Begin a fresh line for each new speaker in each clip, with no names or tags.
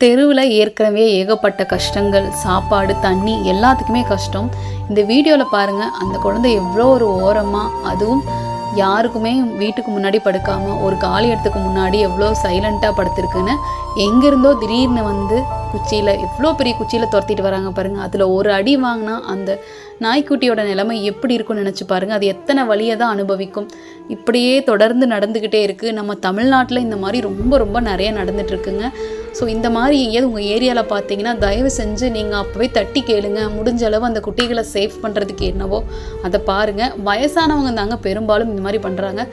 தெருவில் ஏற்கனவே ஏகப்பட்ட கஷ்டங்கள் சாப்பாடு தண்ணி எல்லாத்துக்குமே கஷ்டம். இந்த வீடியோவில் பாருங்கள் அந்த குழந்தை எவ்வளோ ஒரு ஓரமாக அதுவும் யாருக்குமே வீட்டுக்கு முன்னாடி படுக்காமல் ஒரு காலி இடத்துக்கு முன்னாடி எவ்வளோ சைலண்ட்டாக படுத்திருக்குன்னு எங்கேருந்தோ திடீர்னு வந்து குச்சியில் எவ்வளோ பெரிய குச்சியில் துரத்திட்டு வராங்க பாருங்கள் அதில் ஒரு அடி வாங்கினா அந்த நாய்க்குட்டியோட நிலைமை எப்படி இருக்கும்னு நினச்சி பாருங்கள் அது எத்தனை வழியை தான் அனுபவிக்கும். இப்படியே தொடர்ந்து நடந்துக்கிட்டே இருக்குது நம்ம தமிழ்நாட்டில் இந்த மாதிரி ரொம்ப ரொம்ப நிறைய நடந்துகிட்ருக்குங்க ஸோ இந்த மாதிரி எங்கேயாவது உங்கள் ஏரியாவில் பார்த்தீங்கன்னா தயவு செஞ்சு நீங்கள் அப்போவே தட்டி கேளுங்க. முடிஞ்ச அளவு அந்த குட்டிகளை சேஃப் பண்ணுறதுக்கு என்னவோ அதை பாருங்கள் வயசானவங்க தாங்க பெரும்பாலும் இந்த மாதிரி பண்ணுறாங்க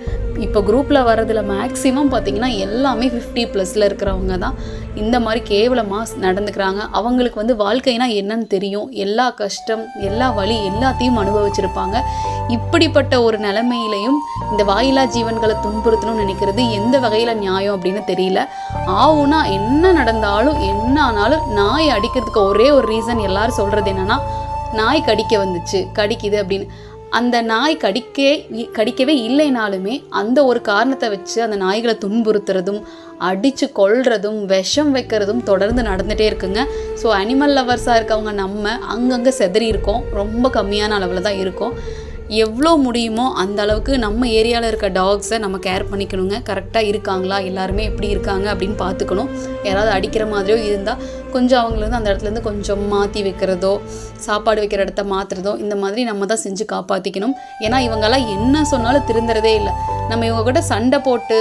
இப்போ குரூப்பில் வர்றதுல மேக்ஸிமம் பார்த்தீங்கன்னா எல்லாமே ஃபிஃப்டி ப்ளஸில் இருக்கிறவங்க தான். இந்த மாதிரி கேவலமாக நடந்துக்கிறாங்க. அவங்களுக்கு வந்து வாழ்க்கைனா என்னன்னு தெரியும். எல்லா கஷ்டம் எல்லா வழி எல்லாத்தையும் அனுபவிச்சிருப்பாங்க. இப்படிப்பட்ட ஒரு நிலைமையிலையும் இந்த வாயிலா ஜீவன்களை துன்புறுத்தணும்னு நினைக்கிறது எந்த வகையில் நியாயம் அப்படின்னு தெரியல. ஆவுனா என்ன நடந்தாலும் என்ன ஆனாலும் நாய் அடிக்கிறதுக்கு ஒரே ஒரு ரீசன் எல்லாரும் சொல்கிறது என்னென்னா நாய் கடிக்க வந்துச்சு கடிக்குது அப்படின்னு. அந்த நாய் கடிக்க கடிக்கவே இல்லைனாலுமே அந்த ஒரு காரணத்தை வச்சு அந்த நாய்களை துன்புறுத்துறதும் அடித்து கொள்றதும் விஷம் வைக்கிறதும் தொடர்ந்து நடந்துகிட்டே இருக்குங்க. ஸோ அனிமல் லவர்ஸாக இருக்கவங்க நம்ம அங்கங்கே செதறி இருக்கோம். ரொம்ப கம்மியான அளவில் தான் இருக்கோம். எவ்வளோ முடியுமோ அந்த அளவுக்கு நம்ம ஏரியாவில் இருக்க டாக்ஸை நம்ம கேர் பண்ணிக்கணுங்க. கரெக்டாக இருக்காங்களா? எல்லாருமே எப்படி இருக்காங்க அப்படின்னு பார்த்துக்கணும். யாராவது அடிக்கிற மாதிரியோ இருந்தால் கொஞ்சம் அவங்கள அந்த இடத்துலேருந்து கொஞ்சம் மாற்றி வைக்கிறதோ சாப்பாடு வைக்கிற இடத்த மாற்றுறதோ இந்த மாதிரி நம்ம தான் செஞ்சு காப்பாற்றிக்கணும் ஏன்னா இவங்கெல்லாம் என்ன சொன்னாலும் திருந்துறதே இல்லை. நம்ம இவங்க கூட சண்டை போட்டு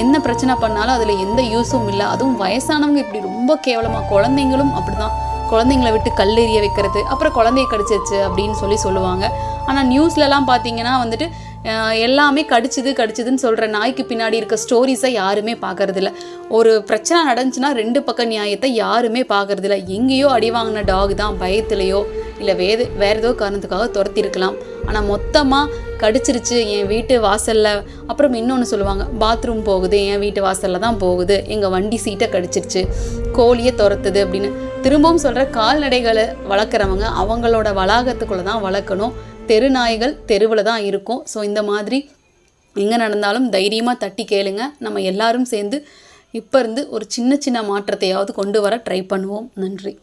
என்ன பிரச்சனை பண்ணாலும் அதில் எந்த யூஸும் இல்லை. அதுவும் வயசானவங்க இப்படி ரொம்ப கேவலமாக குழந்தைங்களும் அப்படிதான். குழந்தைங்கள விட்டு கல் எறிய வைக்கிறது அப்புறம் குழந்தைய கடிச்சிருச்சு அப்படின்னு சொல்லி சொல்லுவாங்க. ஆனால் நியூஸ்லலாம் பார்த்தீங்கன்னா வந்துட்டு எல்லாமே கடிச்சிது கடிச்சிதுன்னு சொல்கிற நாய்க்கு பின்னாடி இருக்க ஸ்டோரிஸை யாருமே பார்க்கறதில்ல ஒரு பிரச்சனை நடந்துச்சுன்னா ரெண்டு பக்க நியாயத்தை யாருமே பார்க்கறதில்ல எங்கேயோ அடி வாங்கின டாக் தான் பயத்துலையோ இல்லை வேறு வேறு ஏதோ காரணத்துக்காக துரத்திருக்கலாம். ஆனால் மொத்தமாக கடிச்சிருச்சு என் வீட்டு வாசலில். அப்புறம் இன்னொன்று சொல்லுவாங்க பாத்ரூம் போகுது என் வீட்டு வாசலில் தான் போகுது. எங்கள் வண்டி சீட்டை கடிச்சிருச்சு. கோழியை துரத்துது அப்படின்னு. திரும்பவும் சொல்கிற கால்நடைகளை வளர்க்குறவங்க அவங்களோட வளாகத்துக்குள்ளே தான் வளர்க்கணும். தெரு நாய்கள் தெருவில் தான் இருக்கும். ஸோ இந்த மாதிரி எங்கே நடந்தாலும் தைரியமாக தட்டி கேளுங்க. நம்ம எல்லாரும் சேர்ந்து இப்போ இருந்து ஒரு சின்ன சின்ன மாற்றத்தையாவது கொண்டு வர ட்ரை பண்ணுவோம். நன்றி.